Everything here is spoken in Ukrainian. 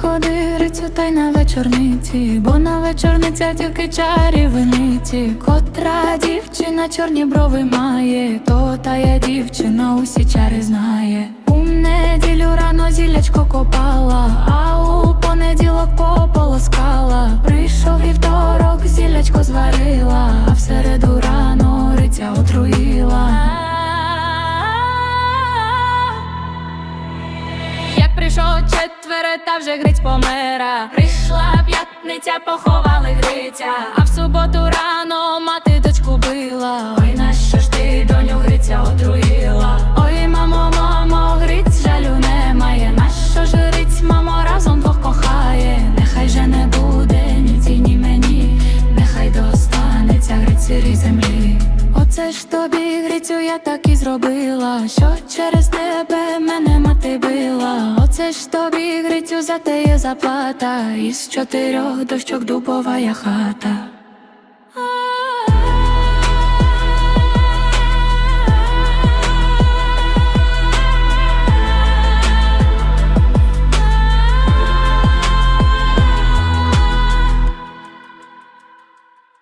Ходи рицю, та й на вечорниці, бо на вечорниця тільки чарівниці, котра дівчина чорні брови має, то тая дівчина усі чари знає. У неділю рано зілячко копала. Прийшов четвере, та вже гриць помера. Прийшла п'ятниця, поховали гриця, а в суботу рано мати дочку била. Ой, нащо ж ти доню гриця отруїла? Ой, мамо, мамо, гриць жалю немає. Нащо ж гриць, мамо, разом двох кохає? Нехай же не буде ні ті, ні мені, нехай достанеться гриць сирій землі. Оце ж тобі, Грицю, я так і зробила, що через тебе мене мати била. Оце ж тобі, Грицю, за те заплата, із чотирьох дощок дубова я хата.